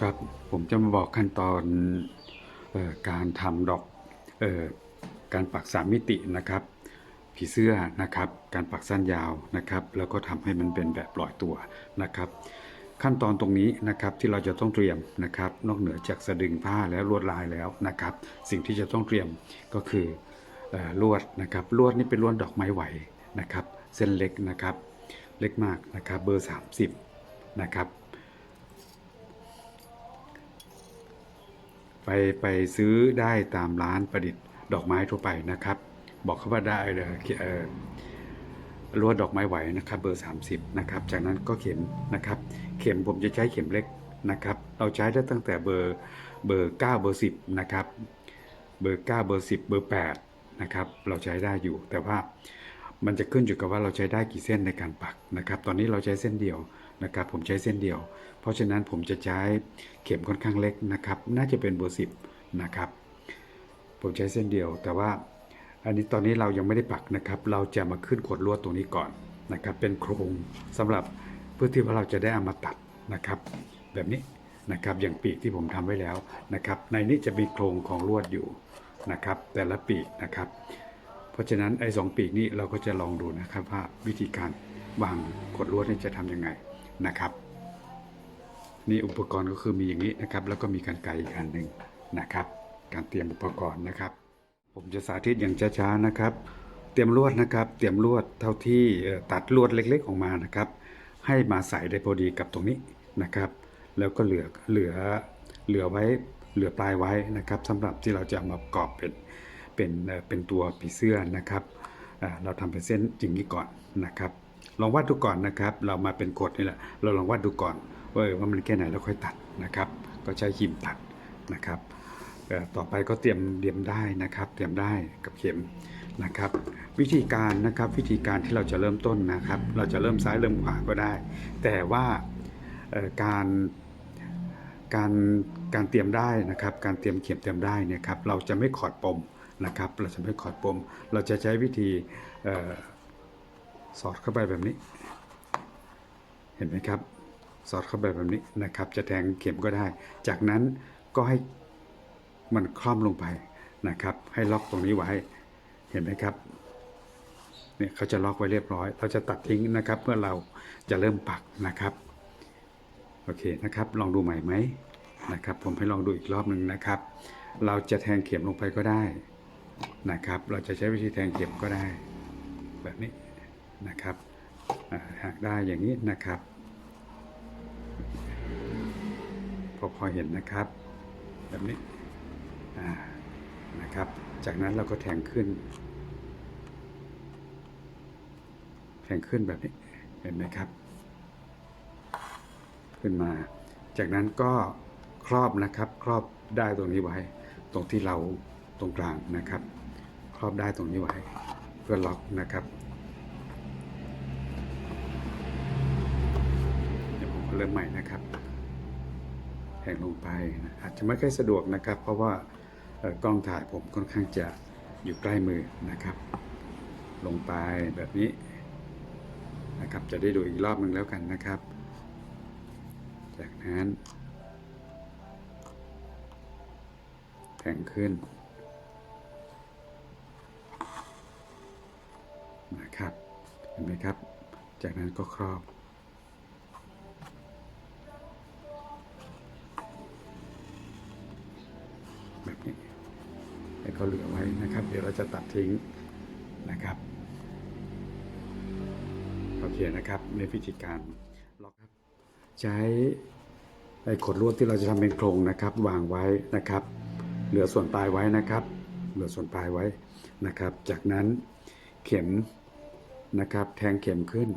ครับผมจะมาบอกขั้นตอนออการทำดอกออการปักสามมิตินะครับ ผีเสื้อนะครับ การปักสั้นยาวนะครับ แล้วก็ทำให้มันเป็นแบบปล่อยตัวนะครับ ขั้นตอนตรงนี้นะครับที่เราจะต้องเตรียมนะครับ นอกเหนือจากสะดึงผ้าแล้วลวดลายแล้วนะครับ สิ่งที่จะต้องเตรียมก็คืออลวดนะครับ ลวดนี่เป็นลวดดอกไม้ไหวนะครับ เส้นเล็กนะครับ เล็กมากนะครับ เบอร์ 30นะครับ ไปไปซื้อได้ตามร้านประดิษฐ์ดอกไม้ทั่วไปนะครับ บอกเขาว่าได้เลยเออลวดดอกไม้ไหวนะครับ เบอร์ 30 นะครับ จากนั้นก็เข็มนะครับ เข็มผมจะใช้เข็มเล็กนะครับ เราใช้ได้ตั้งแต่เบอร์เบอร์ 9 เบอร์ 10 นะครับ เบอร์ 9 เบอร์ 10 เบอร์ 8 นะครับ เราใช้ได้อยู่ แต่ว่ามันจะขึ้นอยู่กับว่าเราใช้ได้กี่เส้นในการปักนะครับ ตอนนี้เราใช้เส้นเดียว นะครับ ผมใช้เส้นเดียว เพราะฉะนั้นผมจะใช้เข็มค่อนข้างเล็กนะครับ น่าจะเป็นเบอร์10นะครับ ผมใช้เส้นเดียว แต่ว่าอันนี้ตอนนี้เรายังไม่ได้ปักนะครับ เราจะมาขึ้นขดลวดตรงนี้ก่อนนะครับ เป็นโครงสำหรับเพื่อที่ว่าเราจะได้เอามาตัดนะครับ แบบนี้นะครับ อย่างปีกที่ผมทำไว้แล้วนะครับ ในนี้จะมีโครงของลวดอยู่นะครับ แต่ละปีกนะครับเพราะฉะนั้นไอ้สองปีกนี้เราก็จะลองดูนะครับว่าวิธีการวางขดลวดนี่จะทำยังไง นะครับ นี่อุปกรณ์ก็คือมีอย่างนี้นะครับ แล้วก็มีการไกรอีกอันหนึ่งนะครับ การเตรียมอุปกรณ์นะครับ ผมจะสาธิตอย่างช้าๆนะครับ เตรียมลวดนะครับ เตรียมลวดเท่าที่ตัดลวดเล็กๆออกมานะครับ ให้มาใส่ได้พอดีกับตรงนี้นะครับ แล้วก็เหลือเหลือเหลือไว้เหลือปลายไว้นะครับสำหรับที่เราจะเอามาประกอบเป็นเป็นเป็นตัวผีเสื้อนะครับเราทำเป็นเส้นอย่างนี้ก่อนนะครับ ลองวัดดูก่อนนะครับ เรามาเป็นกฎนี่แหละ เราลองวัดดูก่อนว่าว่ามันแค่ไหนแล้วค่อยตัดนะครับ ก็ใช้ครีมตัดนะครับต่อไปก็เตรียมเตรียมได้นะครับ เตรียมได้กับเข็มนะครับ วิธีการนะครับวิธีการที่เราจะเริ่มต้นนะครับ เราจะเริ่มซ้ายเริ่มขวาก็ได้ แต่ว่าการการการเตรียมได้นะครับ การเตรียมเข็มเตรียมได้เนี่ยครับ เราจะไม่ขอดปมนะครับ เราจะไม่ขอดปม เราจะใช้วิธีเสอดเข้าไปแบบนี้ เห็นไหมครับ สอดเข้าไปแบบนี้นะครับ จะแทงเข็มก็ได้ จากนั้นก็ให้มันคล่อมลงไปนะครับ ให้ล็อกตรงนี้ไว้ เห็นไหมครับเนี่ยเขาจะล็อกไว้เรียบร้อย เราจะตัดทิ้งนะครับเพื่อเราจะเริ่มปักนะครับ โอเคนะครับ ลองดูใหม่ไหมนะครับ ผมให้ลองดูอีกรอบหนึ่งนะครับ เราจะแทงเข็มลงไปก็ได้นะครับ เราจะใช้วิธีแทงเข็มก็ได้ แบบนี้ นะครับหากได้อย่างนี้นะครับพอพอเห็นนะครับ แบบนี้นะครับ จากนั้นเราก็แทงขึ้น แทงขึ้นแบบนี้เห็นไหมครับ ขึ้นมา จากนั้นก็ครอบนะครับครอบได้ตรงนี้ไว้ ตรงที่เราตรงกลางนะครับ ครอบได้ตรงนี้ไว้ เพื่อล็อกนะครับ เดี๋ยวผมก็เริ่มใหม่นะครับแทงลงไปนะอาจจะไม่ค่อยสะดวกนะครับ เพราะว่ากล้องถ่ายผมค่อนข้างจะอยู่ใกล้มือนะครับ ลงไปแบบนี้นะครับ จะได้ดูอีกรอบหนึ่งแล้วกันนะครับ จากนั้นแทงขึ้นนะครับ เห็นไหมครับ จากนั้นก็ครอบ ให้เขาเหลือไว้นะครับ เดี๋ยวเราจะตัดทิ้งนะครับโอเคนะครับในวิธีการล็อกครับ ใช้ไอ้ขดลวดที่เราจะทำเป็นโครงนะครับ วางไว้นะครับ เหลือส่วนปลายไว้นะครับ เหลือส่วนปลายไว้นะครับ จากนั้นเข็มนะครับ แทงเข็มขึ้น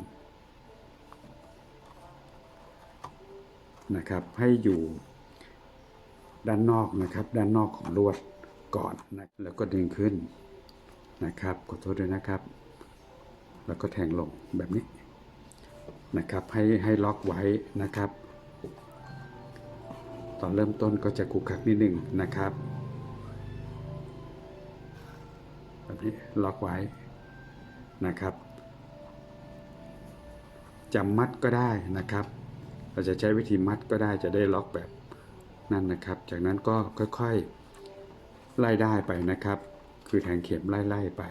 นะครับ ให้อยู่ด้านนอกนะครับ ด้านนอกของลวด ก่อนนะแล้วก็ดึงขึ้นนะครับขอโทษด้วยนะครับ แล้วก็แทงลงแบบนี้นะครับให้ให้ล็อกไว้นะครับ ตอนเริ่มต้นก็จะกุกคักนิดหนึ่งนะครับแบบนี้ล็อกไว้นะครับจำมัดก็ได้นะครับ เราจะใช้วิธีมัดก็ได้จะได้ล็อกแบบนั่นนะครับ จากนั้นก็ค่อยๆ ไล่ได้ไปนะครับ คือแทงเข็มไล่ๆไป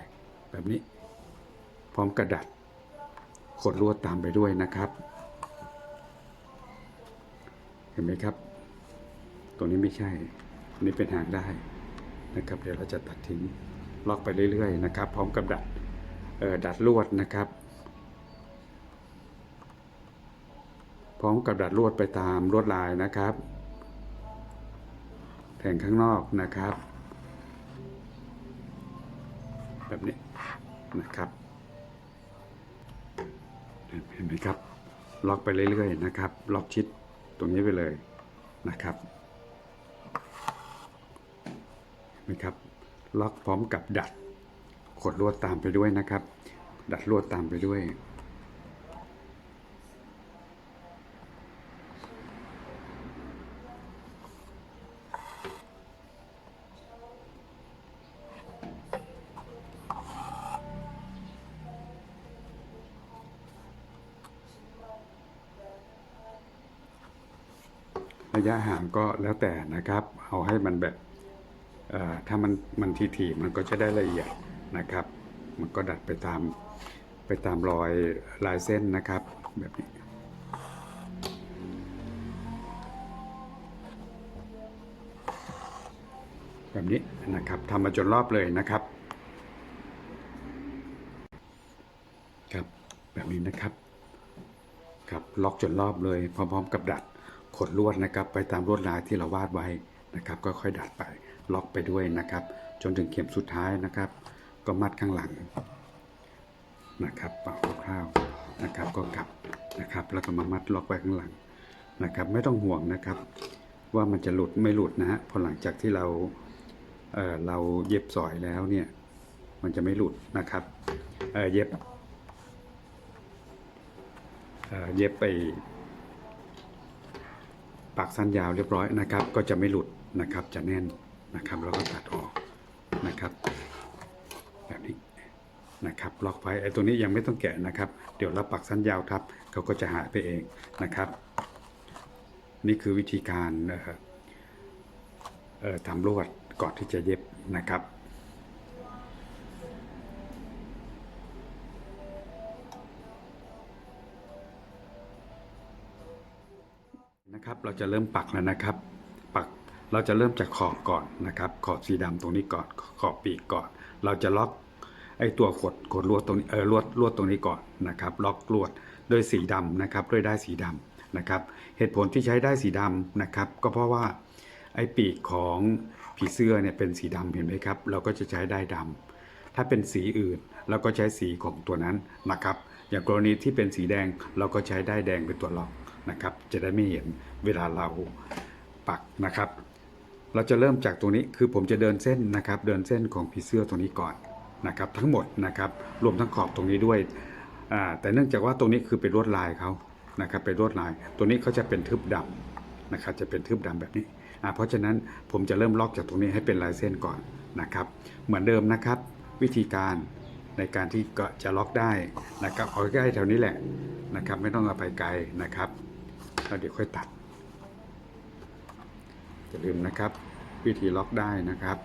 แบบนี้ พร้อมกระดัดขดลวดตามไปด้วยนะครับ เห็นไหมครับ ตรงนี้ไม่ใช่นนี้เป็นหางได้นะครับ เดี๋ยวเราจะตัดทิ้งล็อกไปเรื่อยๆนะครับ พร้อมกับดัดดัดลวดนะครับ พร้อมกับดัดลวดไปตามลวดลายนะครับ แทงข้างนอกนะครับ แบบนี้นะครับเห็นไหมครับ ล็อกไปเรื่อยๆนะครับ ล็อกชิดตรงนี้ไปเลยนะครับเห็นไหมครับ ล็อกพร้อมกับดัด ขดลวดตามไปด้วยนะครับ ดัดลวดตามไปด้วย ระยะห่างก็แล้วแต่นะครับ เอาให้มันแบบถ้ามันมันทีทีๆมันก็จะได้ละเอียดนะครับ มันก็ดัดไปตามไปตามรอยลายเส้นนะครับแบบนี้แบบนี้นะครับทำมาจนรอบเลยนะครับ ครับแบบนี้นะครับ ครับล็อกจนรอบเลยพร้อมๆกับดัด ขดลวดนะครับ ไปตามลวดลายที่เราวาดไว้นะครับ ก็ค่อยดัดไปล็อกไปด้วยนะครับ จนถึงเข็มสุดท้ายนะครับ ก็มัดข้างหลังนะครับป่าคร่าวๆนะครับก็กลับนะครับ แล้วก็มามัดล็อกไว้ข้างหลังนะครับ ไม่ต้องห่วงนะครับ ว่ามันจะหลุดไม่หลุดนะฮะพอหลังจากที่เราเออเราเย็บสอยแล้วเนี่ยมันจะไม่หลุดนะครับเออเย็บเออเย็บไป ปักสั้นยาวเรียบร้อยนะครับ ก็จะไม่หลุดนะครับ จะแน่นนะครับแล้วก็ตัดออกนะครับ แบบนี้นะครับ ล็อกไว้ไอ้ตัวนี้ยังไม่ต้องแกะนะครับ เดี๋ยวเราปักสั้นยาวทับเขาก็จะหายไปเองนะครับ นี่คือวิธีการทำลวดก่อนที่จะเย็บนะครับ เราจะเริ่มปักแล้วนะครับ ปักเราจะเริ่มจากขอบก่อนนะครับ ขอบสีดำตรงนี้ก่อน ขอบปีกก่อน เราจะล็อกไอ้ตัวขดขดลวดตรงนี้เออลวดลวดตรงนี้ก่อนนะครับ ล็อกลวดด้วยสีดำนะครับด้วยได้สีดำนะครับ เหตุผลที่ใช้ได้สีดำนะครับ ก็เพราะว่าไอ้ปีกของผีเสื้อเนี่ยเป็นสีดำเห็นไหมครับ เราก็จะใช้ได้ายดำถ้าเป็นสีอื่นเราก็ใช้สีของตัวนั้นนะครับ อย่างกรณีที่เป็นสีแดงเราก็ใช้ได้แดงเป็นตัวล็อกนะครับ จะได้ไม่เห็น เวลาเราปักนะครับ เราจะเริ่มจากตรงนี้คือผมจะเดินเส้นนะครับ เดินเส้นของผีเสื้อตรงนี้ก่อนนะครับ ทั้งหมดนะครับรวมทั้งขอบตรงนี้ด้วยแต่เนื่องจากว่าตรงนี้คือเป็นลวดลายเขานะครับเป็นลวดลาย ตัวนี้เขาจะเป็นทึบดำนะครับ จะเป็นทึบดำแบบนี้เพราะฉะนั้นผมจะเริ่มล็อกจากตรงนี้ให้เป็นลายเส้นก่อนนะครับ เหมือนเดิมนะครับ วิธีการในการที่ก็จะล็อกได้นะครับเอาใกล้แถวนี้แหละนะครับ ไม่ต้องเอาไปไกลนะครับแล้วเดี๋ยวค่อยตัด อย่าลืมนะครับ วิธีล็อกได้นะครับ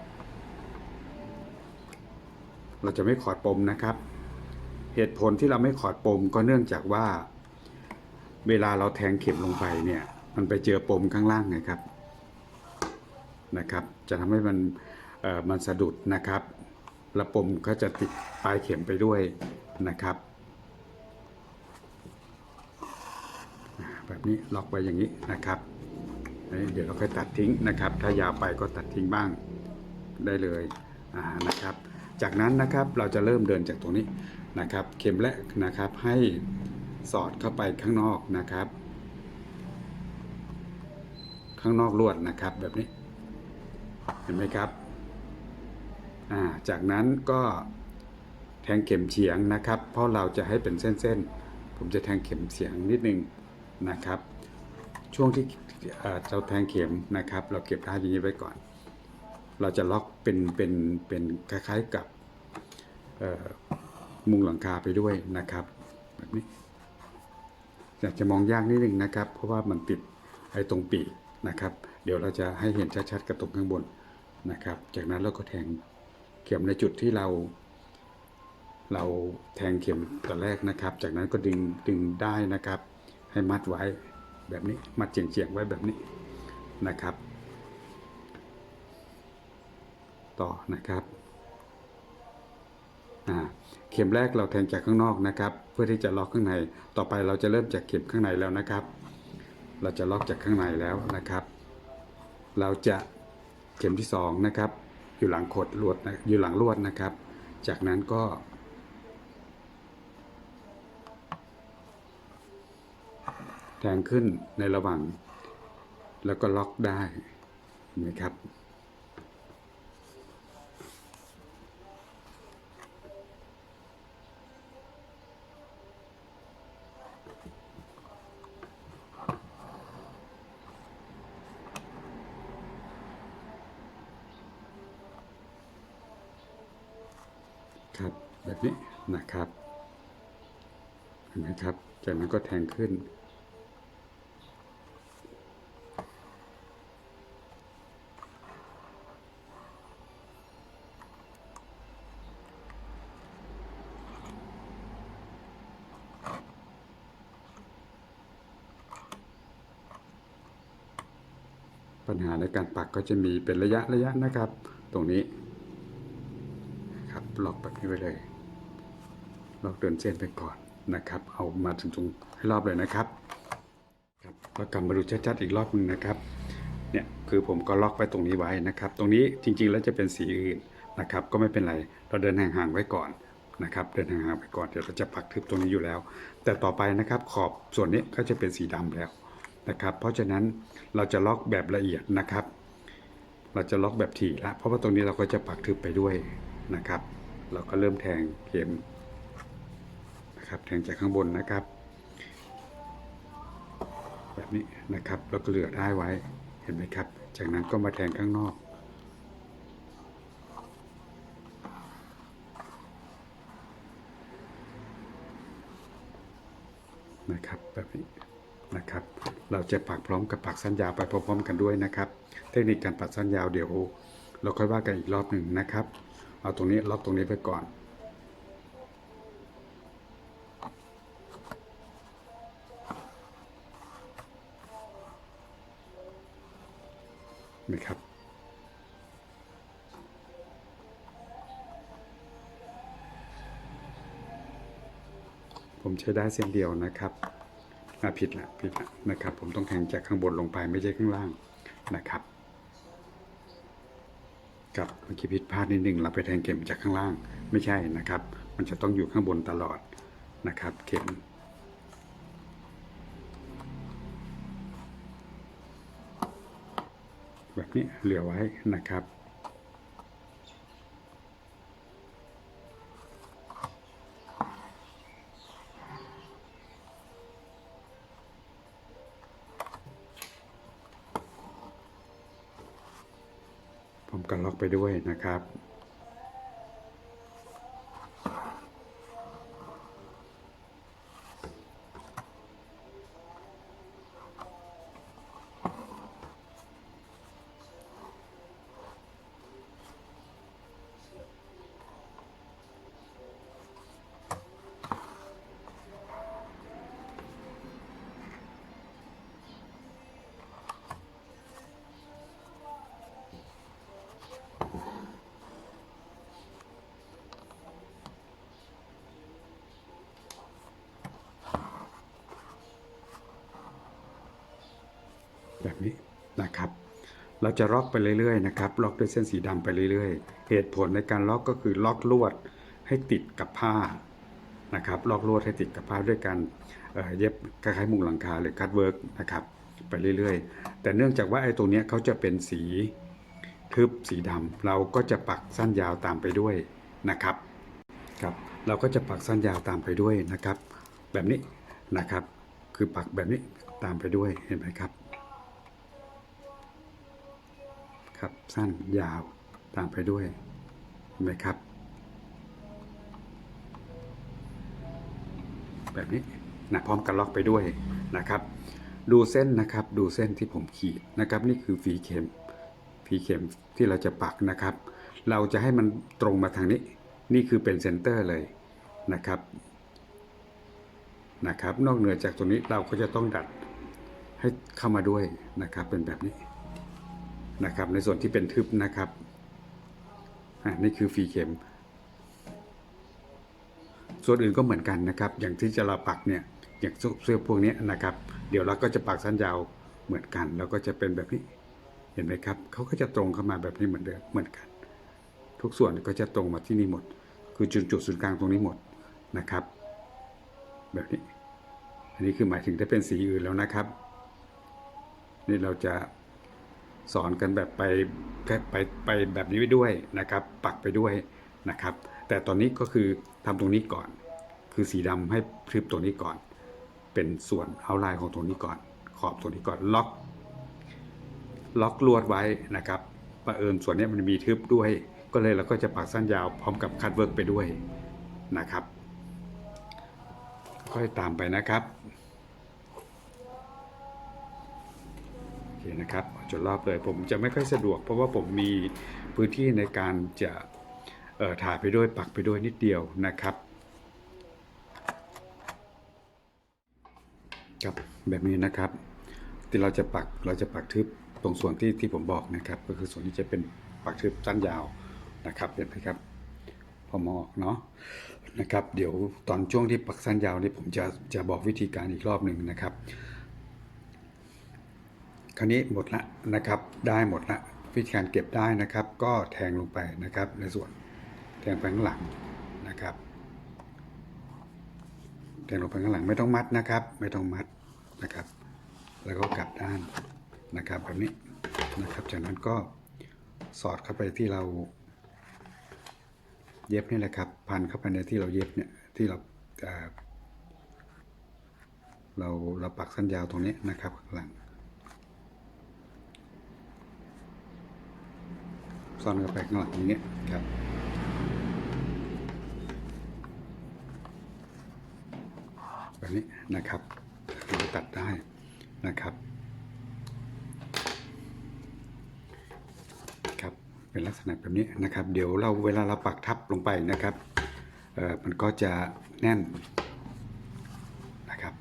เราจะไม่ขอดปมนะครับ เหตุผลที่เราไม่ขอดปมก็เนื่องจากว่า เวลาเราแทงเข็มลงไปเนี่ย มันไปเจอปมข้างล่างไงครับนะครับ จะทำให้มันมันสะดุดนะครับและปมก็จะติดปลายเข็มไปด้วยนะครับแบบนี้ล็อกไว้อย่างนี้นะครับ นี่เดี๋ยวเราค่อยตัดทิ้งนะครับ ถ้ายาวไปก็ตัดทิ้งบ้างได้เลยนะครับ จากนั้นนะครับเราจะเริ่มเดินจากตรงนี้นะครับ เข็มแรกนะครับให้สอดเข้าไปข้างนอกนะครับ ข้างนอกลวดนะครับแบบนี้ เห็นไหมครับาจากนั้นก็แทงเข็มเฉียงนะครับ เพราะเราจะให้เป็นเส้นๆ ผมจะแทงเข็มเฉียงนิดนึงนะครับ ช่วงที่เราแทงเข็มนะครับ เราเก็บท่าอย่างนี้ไว้ก่อน เราจะล็อกเป็นเป็นเป็นคล้ายๆกับมุงหลังคาไปด้วยนะครับแบบนี้อยากจะมองยากนิดนึงนะครับ เพราะว่ามันติดไอ้ตรงปีกนะครับ เดี๋ยวเราจะให้เห็นชัดๆกระตุกข้างบนนะครับ จากนั้นเราก็แทงเข็มในจุดที่เรา เราแทงเข็มตอนแรกนะครับ จากนั้นก็ดึงดึงได้นะครับ ให้มัดไว้ แบบนี้มัดเฉียงๆไว้แบบนี้นะครับ ต่อนะครับเข็มแรกเราแทงจากข้างนอกนะครับ เพื่อที่จะล็อกข้างในต่อไปเราจะเริ่มจากเข็มข้างในแล้วนะครับ เราจะล็อกจากข้างในแล้วนะครับ เราจะเข็มที่สองนะครับอยู่หลังขดลวดนะอยู่หลังลวดนะครับ จากนั้นก็ ทงขึ้นในระหว่าง แล้วก็ล็อกได้เห็นไหมครับครับแบบนี้นะครับเห็นไหมครับจากนั้นก็แทงขึ้น ปัญหาในการปักก็จะมีเป็นระยะระยะนะครับ ตรงนี้ครับล็อกแบบนี้ไว้เลยล็อกเดินเส้นไปก่อนนะครับ เอามาถึงตรงให้รอบเลยนะครับครับเรากลับมาดูชัดๆอีกรอบหนึงนะครับเนี่ยคือผมก็ล็อกไว้ตรงนี้ไว้นะครับ ตรงนี้จริงๆแล้วจะเป็นสีอื่นนะครับ ก็ไม่เป็นไรเราเดินห่างๆไว้ก่อนนะครับ เดินห่างๆไปก่อนเดี๋ยวเราจะปักทึบตรงนี้อยู่แล้ว แต่ต่อไปนะครับขอบส่วนนี้ก็จะเป็นสีดำแล้ว นะครับ เพราะฉะนั้นเราจะล็อกแบบละเอียดนะครับ เราจะล็อกแบบถี่ละเพราะว่าตรงนี้เราก็จะปักทึบไปด้วยนะครับ เราก็เริ่มแทงเข็มนะครับ แทงจากข้างบนนะครับ แบบนี้นะครับเราก็เหลือได้ไว้เห็นไหมครับ จากนั้นก็มาแทงข้างนอกนะครับแบบนี้ นะครับ เราจะปักพร้อมกับปักสั้นยาวไปพร้อมๆกันด้วยนะครับ เทคนิคการปักสั้นยาวเดี๋ยวเราค่อยว่ากันอีกรอบหนึ่งนะครับ เอาตรงนี้ล็อกตรงนี้ไปก่อนนะครับผมใช้ได้เส้นเดียวนะครับ ผิดละผิดละนะครับ ผมต้องแทงจากข้างบนลงไปไม่ใช่ข้างล่างนะครับกับเมื่อกี้ผิดพลาดนิดหนึ่งเราไปแทงเข็มจากข้างล่างไม่ใช่นะครับ มันจะต้องอยู่ข้างบนตลอดนะครับ เข็มแบบนี้เหลือไว้นะครับ ด้วยนะครับ แบบนี้นะครับ เราจะล็อกไปเรื่อยๆนะครับ ล็อกด้วยเส้นสีดำไปเรื่อยๆ เหตุผลในการล็อกก็คือล็อกลวดให้ติดกับผ้านะครับ ล็อกลวดให้ติดกับผ้าด้วยการเย็บคล้ายๆมุงหลังคาหรือคัตเวิร์กนะครับไปเรื่อยๆ แต่เนื่องจากว่าไอ้ตรงเนี้ยเขาจะเป็นสีทึบสีดำเราก็จะปักสั้นยาวตามไปด้วยนะครับครับเราก็จะปักสั้นยาวตามไปด้วยนะครับ แบบนี้นะครับ คือปักแบบนี้ตามไปด้วยเห็นไหมครับ สั้นยาวตามไปด้วยเห็นไหมครับ แบบนี้นะพร้อมกันล็อกไปด้วยนะครับ ดูเส้นนะครับดูเส้นที่ผมขีดนะครับ นี่คือฝีเข็มฝีเข็มที่เราจะปักนะครับ เราจะให้มันตรงมาทางนี้ นี่คือเป็นเซนเตอร์เลยนะครับนะครับ นอกเหนือจากตรงนี้เราก็จะต้องดัดให้เข้ามาด้วยนะครับ เป็นแบบนี้ นะครับ ในส่วนที่เป็นทึบนะครับอ่านี่คือฝีเข็ม ส่วนอื่นก็เหมือนกันนะครับ อย่างที่จะเราปักเนี่ยอย่างเสื้อพวกนี้นะครับ เดี๋ยวเราก็จะปักสั้นยาวเหมือนกัน แล้วก็จะเป็นแบบนี้เห็นไหมครับเขาก็จะตรงเข้ามาแบบนี้เหมือนเดิมเหมือนกัน ทุกส่วนก็จะตรงมาที่นี่หมด คือจุดจุดศูนย์กลางตรงนี้หมดนะครับ แบบนี้ อันนี้คือหมายถึงถ้าเป็นสีอื่นแล้วนะครับ นี่เราจะ สอนกันแบบไปไปไปแบบนี้ไปด้วยนะครับ ปักไปด้วยนะครับ แต่ตอนนี้ก็คือทำตรงนี้ก่อน คือสีดำให้พริบตรงนี้ก่อน เป็นส่วนเอาลายของตรงนี้ก่อน ขอบตรงนี้ก่อนล็อก ล็อกลวดไว้นะครับประเอิญส่วนนี้มันมีทึบด้วย ก็เลยเราก็จะปักสั้นยาวพร้อมกับคัดเวิร์กไปด้วยนะครับ ค่อยตามไปนะครับโอเคนะครับ จนรอบเลย ผมจะไม่ค่อยสะดวก เพราะว่าผมมีพื้นที่ในการจะถ่ายไปด้วยปักไปด้วยนิดเดียวนะครับครับแบบนี้นะครับ ที่เราจะปักเราจะปักทึบตรงส่วนที่ที่ผมบอกนะครับ ก็คือส่วนที่จะเป็นปักทึบสั้นยาวนะครับเห็นไหมครับพอมองออกเนาะนะครับ เดี๋ยวตอนช่วงที่ปักสั้นยาวนี่ผมจะจะบอกวิธีการอีกรอบหนึ่งนะครับ คราวนี้หมดละนะครับ ได้หมดละวิธีการเก็บได้นะครับ ก็แทงลงไปนะครับ ในส่วนแทงไปข้างหลังนะครับ แทงลงไปข้างหลังไม่ต้องมัดนะครับ ไม่ต้องมัดนะครับ แล้วก็กลับด้านนะครับแบบนี้นะครับจากนั้นก็สอดเข้าไปที่เราเย็บนี่แหละครับ พันเข้าไปในที่เราเย็บเนี่ยที่เราเอ่อเราเราปักสั้นยาวตรงนี้นะครับข้างหลัง ซ่อนเข้าไปข้างหลังอย่างเงี้ยครับแบบนี้นะครับเราตัดได้นะครับ ครับเป็นลักษณะแบบนี้นะครับ เดี๋ยวเราเวลาเราปักทับลงไปนะครับเออมันก็จะแน่นนะครับ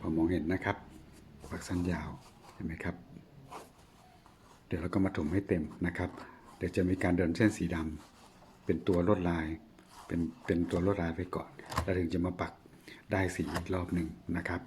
พอมองเห็นนะครับ ปักสั้นยาวเห็นไหมครับ เดี๋ยวเราก็มาถมให้เต็มนะครับ เดี๋ยวจะมีการเดินเส้นสีดำเป็นตัวลวดลายเป็นเป็นตัวลวดลายไปก่อน แล้วถึงจะมาปักได้สีอีกรอบหนึ่งนะครับ